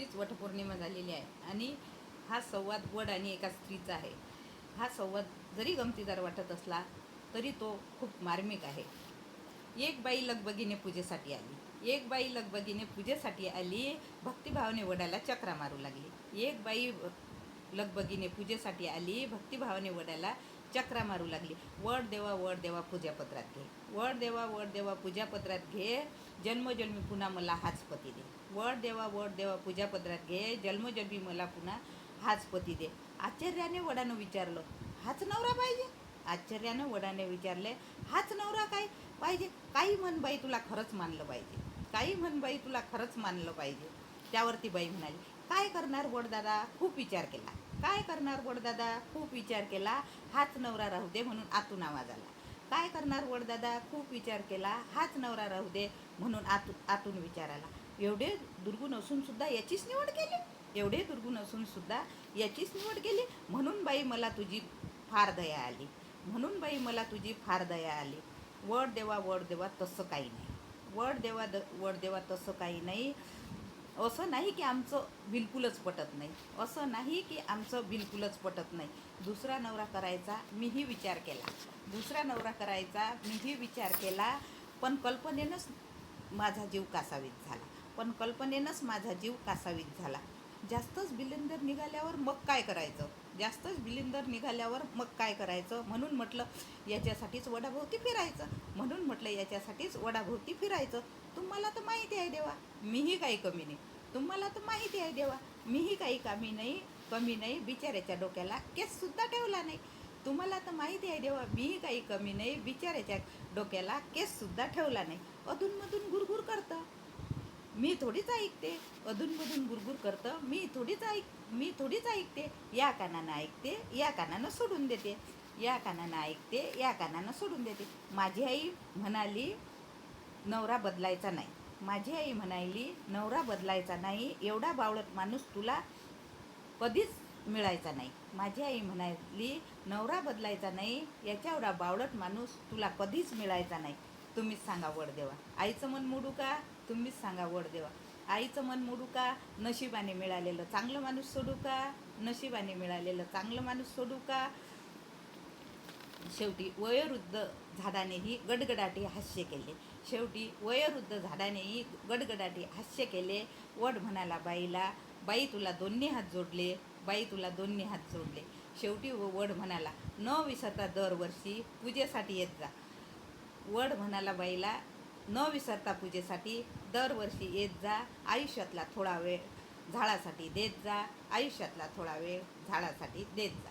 नुकतीच वटपौर्णिमा झालेली आहे. आणि हा संवाद वड आणि एका स्त्रीचा आहे. हा संवाद जरी गमतीदार वाटत असला तरी तो खूप मार्मिक आहे. एक बाई लगबगीने पूजेसाठी आली. एक बाई लगबगीने पूजेसाठी आली भक्तिभावाने वडाला चक्रा मारू लागली. एक बाई लगबगीने पूजेसाठी आली भक्तिभावाने वडाला चक्रा मारू लागली. वड देवा वड देवा पूजापत्रात घे. वड देवा वड देवा पूजापत्रात घे. जन्मजन्मी पुन्हा मला हाच पती दे. वड देवा वड देवा पूजापदरात घे जन्मजन्मी मला पुन्हा हाच पती दे. आश्चर्याने वडानं विचारलं हाच नवरा पाहिजे? आश्चर्यानं वडाने विचारले हाच नवरा काय पाहिजे? काही म्हण बाई तुला खरंच मानलं पाहिजे. काही म्हण बाई तुला खरंच मानलं पाहिजे. त्यावरती बाई म्हणाली काय करणार वडदादा खूप विचार केला. काय करणार वडदादा खूप विचार केला. हाच नवरा राहू दे म्हणून आतून आवाज आला. काय करणार वडदादा खूप विचार केला. हाच नवरा राहू दे म्हणून आतू आतून विचार आला एवढे दुर्गुण असून सुद्धा याचीच निवड केली. एवढे दुर्गुण असून सुद्धा याचीच निवड केली. म्हणून बाई मला तुझी फार दया आली. म्हणून बाई मला तुझी फार दया आली. वड देवा वड देवा तसं काही नाही. वड देवा द वड देवा तसं काही नाही. असं नाही की आमचं बिलकुलच पटत नाही. असं नाही की आमचं बिलकुलच पटत नाही. दुसरा नवरा करायचा मीही विचार केला. दुसरा नवरा करायचा मीही विचार केला पण कल्पनेनंच माझा जीव कासावीत झाला. पण कल्पनेनंच माझा जीव कासावीत झाला. जास्तच बिलेंदर निघाल्यावर मग काय करायचं? जास्तच बिलिंदर निघाल्यावर मग काय करायचं? म्हणून म्हटलं याच्यासाठीच वडाभोवती फिरायचं. म्हणून म्हटलं याच्यासाठीच वडाभोवती फिरायचं. तुम्हाला तर माहिती आहे देवा. मीही काही कमी नाही. तुम्हाला तर माहिती आहे देवा. मीही काही कमी नाही कमी नाही बिचाऱ्याच्या डोक्याला केससुद्धा ठेवला नाही. तुम्हाला तर माहिती आहे देवा मीही काही कमी नाही बिचाऱ्याच्या डोक्याला केससुद्धा ठेवला नाही. अधूनमधून गुरगुर करतं. मी थोडीच ऐकते. अधूनमधून गुरगुर करतं. मी थोडीच ऐक मी थोडीच ऐकते. या कानानं ऐकते या कानानं सोडून देते. या कानानं ऐकते या कानानं सोडून देते. माझी आई म्हणाली नवरा बदलायचा नाही. माझी आई म्हणाली नवरा बदलायचा नाही. एवढा बावळत माणूस तुला कधीच मिळायचा नाही. माझी आई म्हणाली नवरा बदलायचा नाही. याच्या एवढा बावळट माणूस तुला कधीच मिळायचा नाही. तुम्हीच सांगा वड देवा. आईचं मन मोडू का? तुम्हीच सांगा वड देवा. आईचं मन मोडू का? नशिबाने मिळालेलं चांगलं माणूस सोडू का? नशिबाने मिळालेलं चांगलं माणूस सोडू का? शेवटी वयोवृद्ध झाडानेही गडगडाटी हास्य केले. शेवटी वयोवृद्ध झाडानेही गडगडाटी हास्य केले. वड म्हणाला बाईला बाई तुला दोन्ही हात जोडले बाई तुला दोन्ही हात जोडले. शेवटी व- वड म्हणाला न विसरता दरवर्षी पूजेसाठी येत जा. वड म्हणाला बाईला न विसरता पूजेसाठी दरवर्षी येत जा आयुष्यातला थोडा वेळ झाडासाठी देत जा आयुष्यातला थोडा वेळ झाडासाठी देत जा.